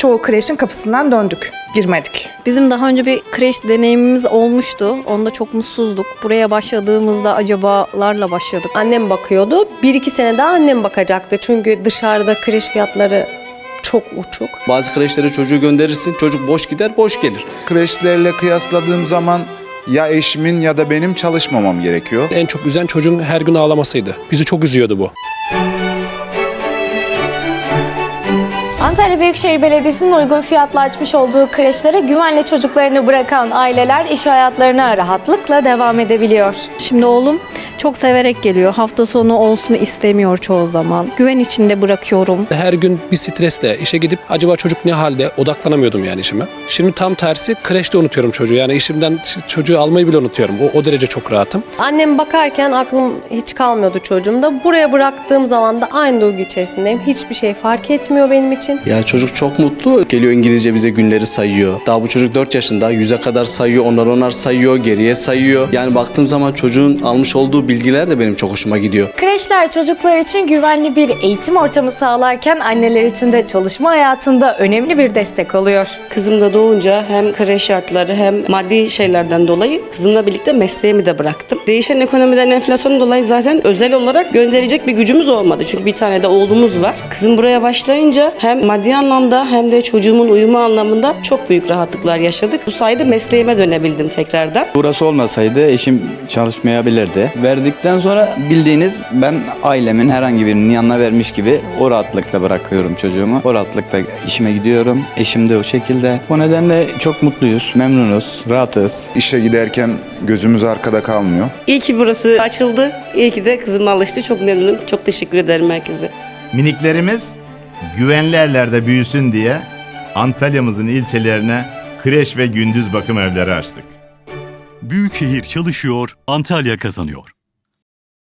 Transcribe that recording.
çoğu kreşin kapısından döndük. Girmedik. Bizim daha önce bir kreş deneyimimiz olmuştu. Onda çok mutsuzduk. Buraya başladığımızda acabalarla başladık. Annem bakıyordu. Bir iki sene daha annem bakacaktı. Çünkü dışarıda kreş fiyatları çok uçuk. Bazı kreşlere çocuğu gönderirsin, çocuk boş gider, boş gelir. kreşlerle kıyasladığım zaman ya eşimin ya da benim çalışmamam gerekiyor. En çok üzen çocuğun her gün ağlamasıydı. Bizi çok üzüyordu bu. Antalya Büyükşehir Belediyesi'nin uygun fiyatla açmış olduğu kreşlere güvenle çocuklarını bırakan aileler iş hayatlarına rahatlıkla devam edebiliyor. Şimdi oğlum çok severek geliyor. Hafta sonu olsun istemiyor çoğu zaman. Güven içinde bırakıyorum. Her gün bir stresle işe gidip acaba çocuk ne halde odaklanamıyordum yani işime. Şimdi tam tersi kreşte unutuyorum çocuğu. Yani işimden çocuğu almayı bile unutuyorum. O, o derece çok rahatım. Annem bakarken aklım hiç kalmıyordu çocuğumda. Buraya bıraktığım zaman da aynı duygu içerisindeyim. Hiçbir şey fark etmiyor benim için. Ya çocuk çok mutlu. Geliyor İngilizce bize günleri sayıyor. Daha bu çocuk 4 yaşında. Yüze kadar sayıyor. Onlar onlar sayıyor. Geriye sayıyor. Yani baktığım zaman çocuğun almış olduğu bilgiler de benim çok hoşuma gidiyor. Kreşler çocuklar için güvenli bir eğitim ortamı sağlarken anneler için de çalışma hayatında önemli bir destek oluyor. Kızım da doğunca hem kreş şartları hem maddi şeylerden dolayı kızımla birlikte mesleğimi de bıraktım. Değişen ekonomiden enflasyonun dolayı zaten özel olarak gönderecek bir gücümüz olmadı. Çünkü bir tane de oğlumuz var. Kızım buraya başlayınca hem maddi anlamda hem de çocuğumun uyumu anlamında çok büyük rahatlıklar yaşadık. Bu sayede mesleğime dönebildim tekrardan. Burası olmasaydı eşim çalışmayabilirdi. Verdikten sonra bildiğiniz ben ailemin herhangi birinin yanına vermiş gibi o rahatlıkla bırakıyorum çocuğumu. O rahatlıkla işime gidiyorum. Eşim de o şekilde. O nedenle çok mutluyuz, memnunuz, rahatız. İşe giderken gözümüz arkada kalmıyor. İyi ki burası açıldı. İyi ki de kızım alıştı. Çok memnunum. Çok teşekkür ederim herkese. Miniklerimiz güvenli ellerde büyüsün diye Antalya'mızın ilçelerine kreş ve gündüz bakım evleri açtık. Büyükşehir çalışıyor, Antalya kazanıyor.